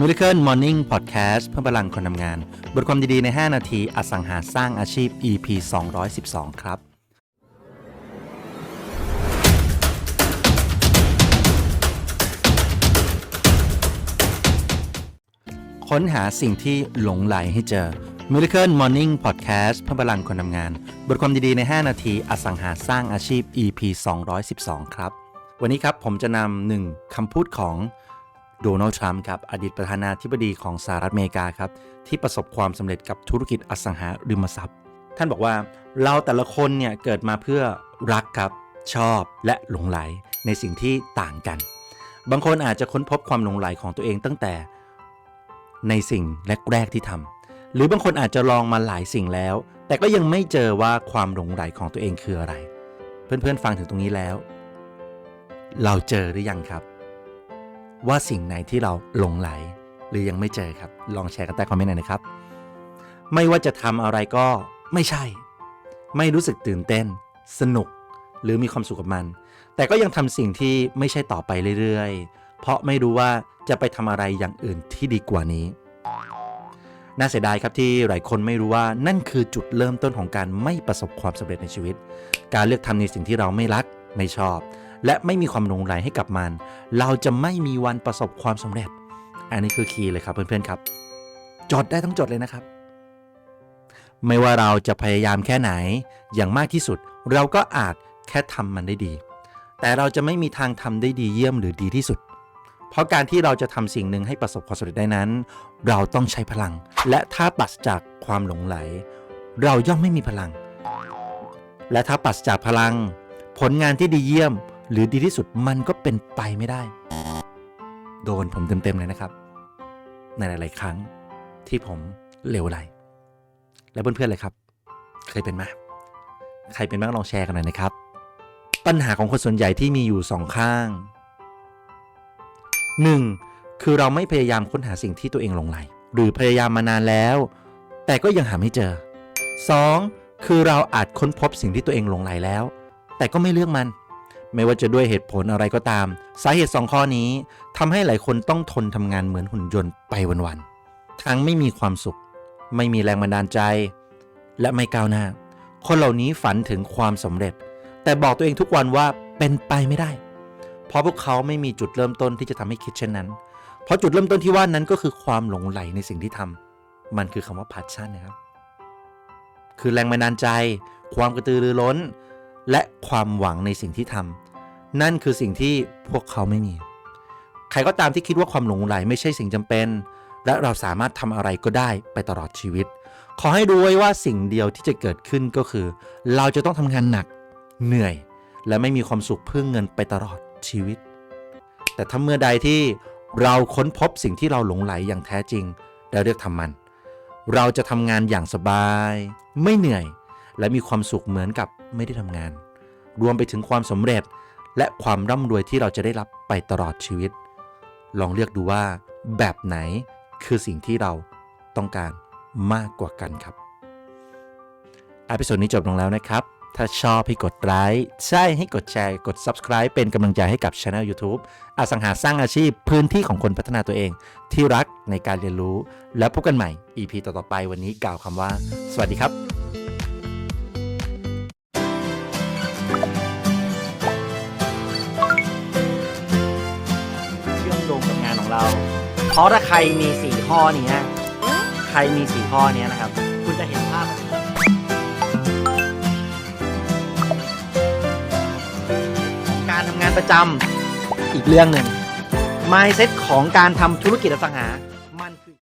Miracle Morning Podcast เพื่อพลังคนทำงาน บทความดี ๆ ใน 5 นาที อสังหาสร้างอาชีพ EP 212 ครับ ค้นหาสิ่งที่หลงไหลให้เจอ Miracle Morning Podcast เพื่อพลังคนทำงาน บทความดี ๆ ใน 5 นาที อสังหาสร้างอาชีพ EP 212 ครับ วันนี้ครับผมจะนำหนึ่งคำพูดของ โดนัลด์ทรัมป์ครับอดีตประธานาธิบดีของสหรัฐอเมริกาครับที่ประสบความสำเร็จกับธุรกิจอสังหาริมทรัพย์ ท่านบอกว่าเราแต่ละคนเนี่ยเกิดมาเพื่อรักครับชอบและหลงไหลในสิ่งที่ต่างกัน บางคนอาจจะค้นพบความหลงไหลของตัวเองตั้งแต่ในสิ่งแรกๆที่ทำหรือบางคนอาจจะลองมาหลายสิ่งแล้ว แต่ก็ยังไม่เจอว่าความหลงไหลของตัวเองคืออะไร เพื่อนๆฟังถึงตรงนี้แล้ว เราเจอหรือยังครับ ว่าสิ่งไหนที่เราหลงไหล หรือยังไม่เจอครับ ลองแชร์กันใต้คอมเมนต์หน่อยนะครับ ไม่ว่าจะทำอะไรก็ไม่ใช่ ไม่รู้สึกตื่นเต้น สนุก หรือมีความสุขกับมัน แต่ก็ยังทำสิ่งที่ไม่ใช่ต่อไปเรื่อยๆ เพราะไม่รู้ว่าจะไปทำอะไรอย่างอื่นที่ดีกว่านี้ น่าเสียดายครับที่หลายคนไม่รู้ว่านั่นคือจุดเริ่มต้นของการไม่ประสบความสำเร็จในชีวิต การเลือกทำในสิ่งที่เราไม่รักไม่ชอบ และไม่มีความหลงไหลให้กับมัน เราจะไม่มีวันประสบความสำเร็จ อันนี้คือคีย์เลยครับเพื่อนๆครับ จดได้ทั้งจดเลยนะครับ ไม่ว่าเราจะพยายามแค่ไหนอย่างมากที่สุด เราก็อาจแค่ทำมันได้ดี แต่เราจะไม่มีทางทำได้ดีเยี่ยมหรือดีที่สุด เพราะการที่เราจะทำสิ่งหนึ่งให้ประสบความสำเร็จได้นั้น เราต้องใช้พลัง และถ้าปราศจากความหลงไหล เราย่อมไม่มีพลัง และถ้าปราศจากพลัง ผลงานที่ดีเยี่ยม หรือดีที่สุดมันก็เป็นไปไม่ได้ โดนผมเต็มๆเลยนะครับ ในหลาย ๆ ครั้งที่ผมเหลวไหลและเพื่อนๆเลยครับ เคยเป็นไหมใครเป็นบ้างลองแชร์กันหน่อยนะครับ ปัญหาของคนส่วนใหญ่ที่มีอยู่สองข้าง 1. คือเราไม่พยายามค้นหาสิ่งที่ตัวเองหลงไหล หรือพยายามมานานแล้ว แต่ก็ยังหาไม่เจอ 2. คือเราอาจค้นพบสิ่งที่ตัวเองหลงไหลแล้ว แต่ก็ไม่เลือกมัน ไม่ว่าจะด้วยเหตุผลอะไรก็ตาม สาเหตุสองข้อนี้ทำให้หลายคนต้องทนทำงานเหมือนหุ่นยนต์ไปวันๆทั้งไม่มีความสุข ไม่มีแรงบันดาลใจ และไม่ก้าวหน้า คนเหล่านี้ฝันถึงความสำเร็จ แต่บอกตัวเองทุกวันว่าเป็นไปไม่ได้ เพราะพวกเขาไม่มีจุดเริ่มต้นที่จะทำให้คิดเช่นนั้น เพราะจุดเริ่มต้นที่ว่านั้นก็คือความหลงไหลในสิ่งที่ทำมันคือคำว่า passion นะครับคือแรงบันดาลใจ ความกระตือรือร้น และความหวังในสิ่งที่ทำ นั่นคือสิ่งที่พวกเขาไม่มี ใครก็ตามที่คิดว่าความหลงไหลไม่ใช่สิ่งจำเป็น และเราสามารถทำอะไรก็ได้ไปตลอดชีวิต ขอให้ดูไว้ว่าสิ่งเดียวที่จะเกิดขึ้นก็คือ เราจะต้องทำงานหนัก เหนื่อย และไม่มีความสุขเพื่อเงินไปตลอดชีวิต แต่ถ้าเมื่อใดที่เราค้นพบสิ่งที่เราหลงไหลอย่างแท้จริง และเลือกทำมัน เราจะทำงานอย่างสบาย ไม่เหนื่อย และมีความสุขเหมือนกับไม่ได้ทำงาน รวมไปถึงความสำเร็จ และความร่ำรวยที่เราจะได้รับไปตลอดชีวิต ลองเลือกดูว่าแบบไหนคือสิ่งที่เราต้องการมากกว่ากันครับอพิโซดนี้จบลงแล้วนะครับ ถ้าชอบให้กดไลค์ใช่ให้กดแชร์ กด Subscribe เป็นกำลังใจให้กับช anel YouTube อสังหาสร้างอาชีพพื้นที่ของคนพัฒนาตัวเอง ที่รักในการเรียนรู้ แล้วพบกันใหม่ EP ต่อๆไปวันนี้กล่าวคำว่า สวัสดีครับ เพราะถ้าใครมีสี่ข้อนี้ใครมีสี่ข้อนี้นะครับ คุณจะเห็นภาพ ของการทำงานประจำอีกเรื่องหนึ่ง mindset ของการทำธุรกิจอสังหา